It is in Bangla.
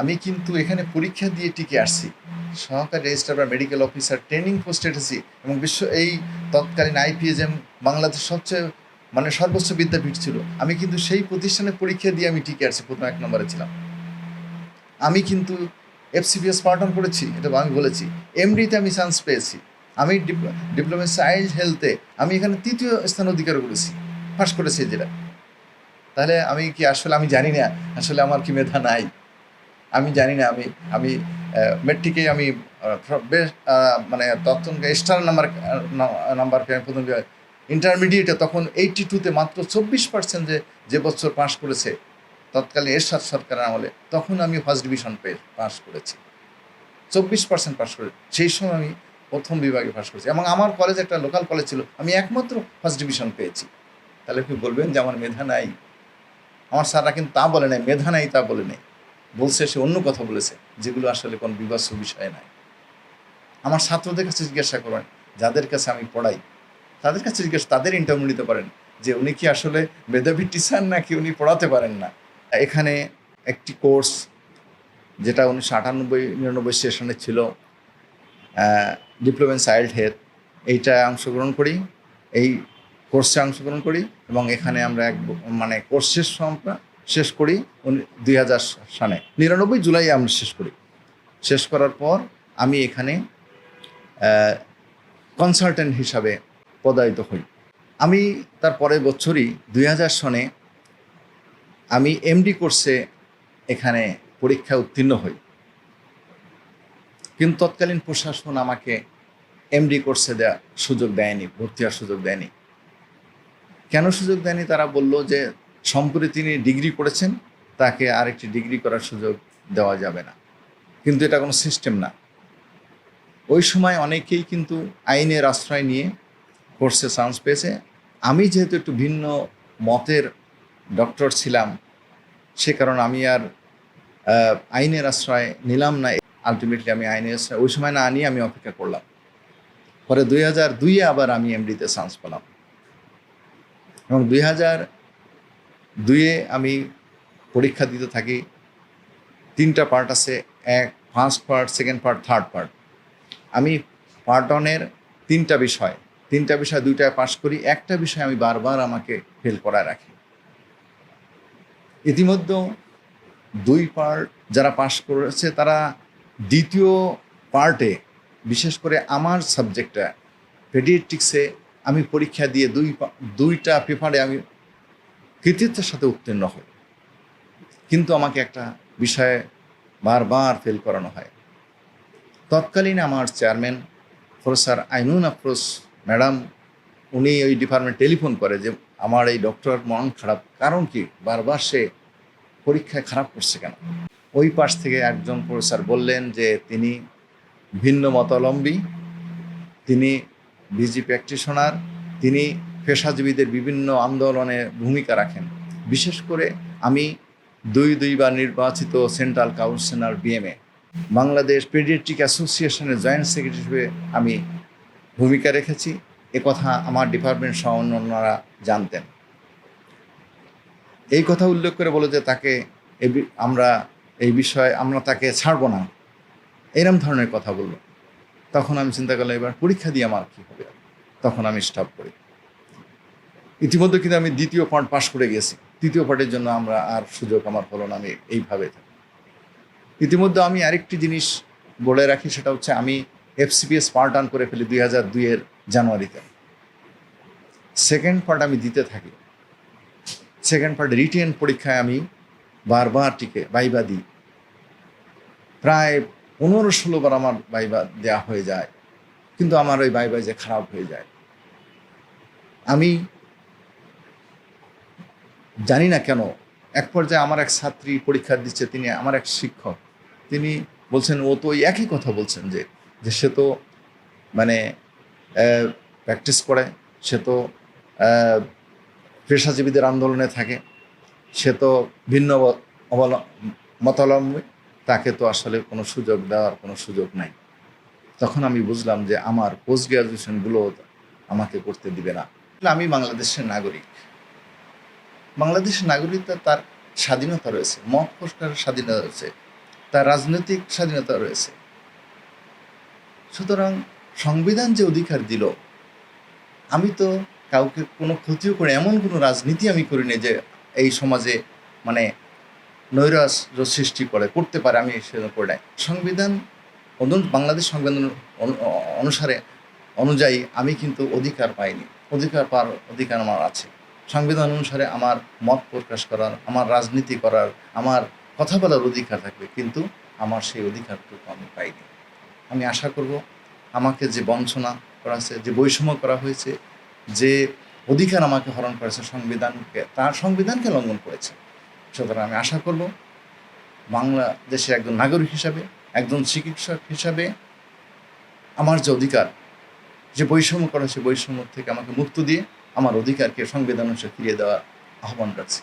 আমি কিন্তু এখানে পরীক্ষা দিয়ে টিকে আসছি। সহকারী রেজিস্ট্রার বা মেডিকেল অফিসার, ট্রেনিং পোস্টে এসেছি এবং বিশ্ব এই তৎকালীন আইপিএজএম বাংলাদেশ সবচেয়ে মানে সর্বোচ্চ বিদ্যাপীঠ ছিল। আমি কিন্তু সেই প্রতিষ্ঠানে পরীক্ষা দিয়ে আমি টিকে আসছি, প্রথম এক নম্বরে ছিলাম। আমি কিন্তু এফসিপিএস পার্টন করেছি, এটা আমি বলেছি। এমডিতে আমি চান্স পেয়েছি। আমি ডিপ্লোমা চাইল্ড হেলথে আমি এখানে তৃতীয় স্থান অধিকার করেছি, পাশ করেছি যেটা তাহলে আমি কি আসলে, আমি জানি না, আসলে আমার কি মেধা নাই। আমি জানি না, আমি আমি মেট্রিকে আমি বেশ মানে তখন স্টার নাম্বার নাম্বার পেয়ে প্রথম ইন্টারমিডিয়েটে তখন এইটটি টুতে মাত্র চব্বিশ পার্সেন্ট যে যে বছর পাশ করেছে, তৎকালীন এরশাদ সরকারের আমলে, তখন আমি ফার্স্ট ডিভিশন পেয়ে পাস করেছি। চব্বিশ পার্সেন্ট পাস করে, সেই সময় আমি প্রথম বিভাগে পাস করেছি। এবং আমার কলেজ একটা লোকাল কলেজ ছিল, আমি একমাত্র ফার্স্ট ডিভিশন পেয়েছি। তাহলে কি বলবেন যে আমার মেধা নাই? আমার স্যাররা কিন্তু তা বলে নাই, মেধা নাই তা বলে নেই। বলছে, সে অন্য কথা বলেছে, যেগুলো আসলে কোনো বিবাস্য বিষয় নাই আমার ছাত্রদের কাছে জিজ্ঞাসা করেন, যাদের কাছে আমি পড়াই, তাদের কাছে জিজ্ঞাসা, তাদের ইন্টারভিউ নিতে পারেন যে উনি কি আসলে মেধাবী টিচার নাকি উনি পড়াতে পারেন না? এখানে একটি কোর্স যেটা উনিশশো আটানব্বই, নিরানব্বই সেশনে ছিল ডিপ্লোমা চাইল্ড হেলথ এইটা অংশগ্রহণ করি, এই কোর্সে অংশগ্রহণ করি, এবং এখানে আমরা এক মানে কোর্স শেষ শেষ করি দুই হাজার সালে। নিরানব্বই জুলাই আমরা শেষ করি। শেষ করার পর আমি এখানে কনসালটেন্ট হিসাবে পদায়িত হই। আমি তার পরের বছরই দুই হাজার সনে আমি এমডি কোর্সে এখানে পরীক্ষায় উত্তীর্ণ হই। কিন্তু তৎকালীন প্রশাসন আমাকে এমডি কোর্সে দেওয়া সুযোগ দেয়নি, ভর্তি হওয়ার সুযোগ দেয়নি। কেন সুযোগ দেয়নি? তারা বলল যে সম্প্রতি তিনি ডিগ্রি করেছেন, তাকে আরেকটি ডিগ্রি করার সুযোগ দেওয়া যাবে না। কিন্তু এটা কোনো সিস্টেম না। ওই সময় অনেকেই কিন্তু আইনের আশ্রয় নিয়ে কোর্সে চান্স পেয়েছে। আমি যেহেতু একটু ভিন্ন মতের ডক্টর ছিলাম, সে কারণে আমি আর আইনের আশ্রয় নিলাম না। আলটিমেটলি আমি আইনের আশ্রয় ওই সময় না নিয়ে আমি অপেক্ষা করলাম। পরে দুই হাজার দুইয়ে আবার আমি এমডিতে চান্স পেলাম। এবং দুই হাজার দুইয়ে আমি পরীক্ষা দিতে থাকি। তিনটা পার্ট আছে, এক first part second part third part আমি পার্ট ওয়ানের তিনটা বিষয় তিনটা বিষয় দুইটায় পাশ করি, একটা বিষয় আমি বারবার আমাকে ফেল করায় রাখি। ইতিমধ্যে দুই পার্ট যারা পাশ করেছে, তারা দ্বিতীয় পার্টে বিশেষ করে আমার সাবজেক্টটা পেডিয়াট্রিক্সে আমি পরীক্ষা দিয়ে দুই দুইটা পেপারে আমি কৃতিত্বের সাথে উত্তীর্ণ হই কিন্তু আমাকে একটা বিষয়ে বারবার ফেল করানো হয়। তৎকালীন আমার chairman professor Ainun Afroz madam, উনি ওই ডিপার্টমেন্ট টেলিফোন করে যে, আমার এই ডক্টর মন খারাপ, কারণ কি? বারবার সে পরীক্ষায় খারাপ করছে কেন? ওই পাশ থেকে একজন প্রফেসর বললেন যে, তিনি ভিন্ন মতাবলম্বী, তিনি বিজি প্র্যাকটিশনার, তিনি পেশাজীবীদের বিভিন্ন আন্দোলনে ভূমিকা রাখেন। বিশেষ করে আমি দুই দুইবার নির্বাচিত central councillor BMA Bangladesh pediatric অ্যাসোসিয়েশনের জয়েন্ট সেক্রেটারি হিসেবে আমি ভূমিকা রেখেছি। কথা আমার ডিপার্টমেন্ট সহ অন্যান্যরা জানতেন। এই কথা উল্লেখ করে বলে যে তাকে আমরা এই বিষয়ে আমরা তাকে ছাড়বো না। এরম ধরনের কথা বলল। তখন আমি চিন্তা করলাম, এবার পরীক্ষা দিয়ে আমার কী হবে? তখন আমি স্টপ করি। ইতিমধ্যে কিন্তু আমি দ্বিতীয় পার্ট পাশ করে গেছি। তৃতীয় পার্টের জন্য আমরা আর সুযোগ আমার হলো না, আমি এইভাবে থাকি। ইতিমধ্যে আমি আরেকটি জিনিস বলে রাখি, সেটা হচ্ছে আমি এফসিপিএস পার্ট অন করে ফেলি দুই হাজার দুইয়ের জানুয়ারিতে। সেকেন্ড পার্ট আমি দিতে থাকি। সেকেন্ড পার্ট রিটেন পরীক্ষায় আমি বারবার টিকে, বাইবা দিই। প্রায় পনেরো ষোলো বার আমার বাইবা দেওয়া হয়ে যায়, কিন্তু আমার ওই বাইবা যে খারাপ হয়ে যায়। আমি জানি না কেন, এক পর্যায়ে আমার এক ছাত্রী পরীক্ষা দিচ্ছে, তিনি আমার এক শিক্ষক। তিনি বলছেন, ও তো ওই একই কথা বলছেন যে যে সে তো মানে প্র্যাকটিস করে সে তো পেশাজীবীদের আন্দোলনে থাকে, সে তো ভিন্ন মতাবলম্বী, তাকে তো আসলে কোনো সুযোগ দেওয়ার কোনো সুযোগ নাই। তখন আমি বুঝলাম যে, আমার পোস্ট গ্রাজুয়েশনগুলো আমাকে করতে দিবে না। আমি বাংলাদেশের নাগরিক বাংলাদেশের নাগরিকতা তার স্বাধীনতা রয়েছে, মত প্রকাশের স্বাধীনতা রয়েছে, তার রাজনৈতিক স্বাধীনতা রয়েছে। সুতরাং সংবিধান যে অধিকার দিল, আমি তো কাউকে কোনো ক্ষতিও করে, এমন কোনো রাজনীতি আমি করিনি যে এই সমাজে মানে নৈরাজ্য সৃষ্টি করে, করতে পারে, আমি সেটা করে নাই। সংবিধান বাংলাদেশ সংবিধান অনুসারে অনুযায়ী আমি কিন্তু অধিকার পাইনি, অধিকার পাওয়ার অধিকার আমার আছে। সংবিধান অনুসারে আমার মত প্রকাশ করার, আমার রাজনীতি করার, আমার কথা বলার অধিকার থাকবে, কিন্তু আমার সেই অধিকারটুকু আমি পাইনি। আমি আশা করব আমাকে যে বঞ্চনা করা হয়েছে, যে বৈষম্য করা হয়েছে, যে অধিকার আমাকে হরণ করেছে সংবিধানকে, তার সংবিধানকে লঙ্ঘন করেছে। সুতরাং আমি আশা করব বাংলাদেশের একজন নাগরিক হিসাবে, একজন চিকিৎসক হিসাবে আমার যে অধিকার, যে বৈষম্য করা হয়েছে, বৈষম্য থেকে আমাকে মুক্ত দিয়ে আমার অধিকারকে অনুসারে ফিরিয়ে দেওয়ার আহ্বান রাখছি।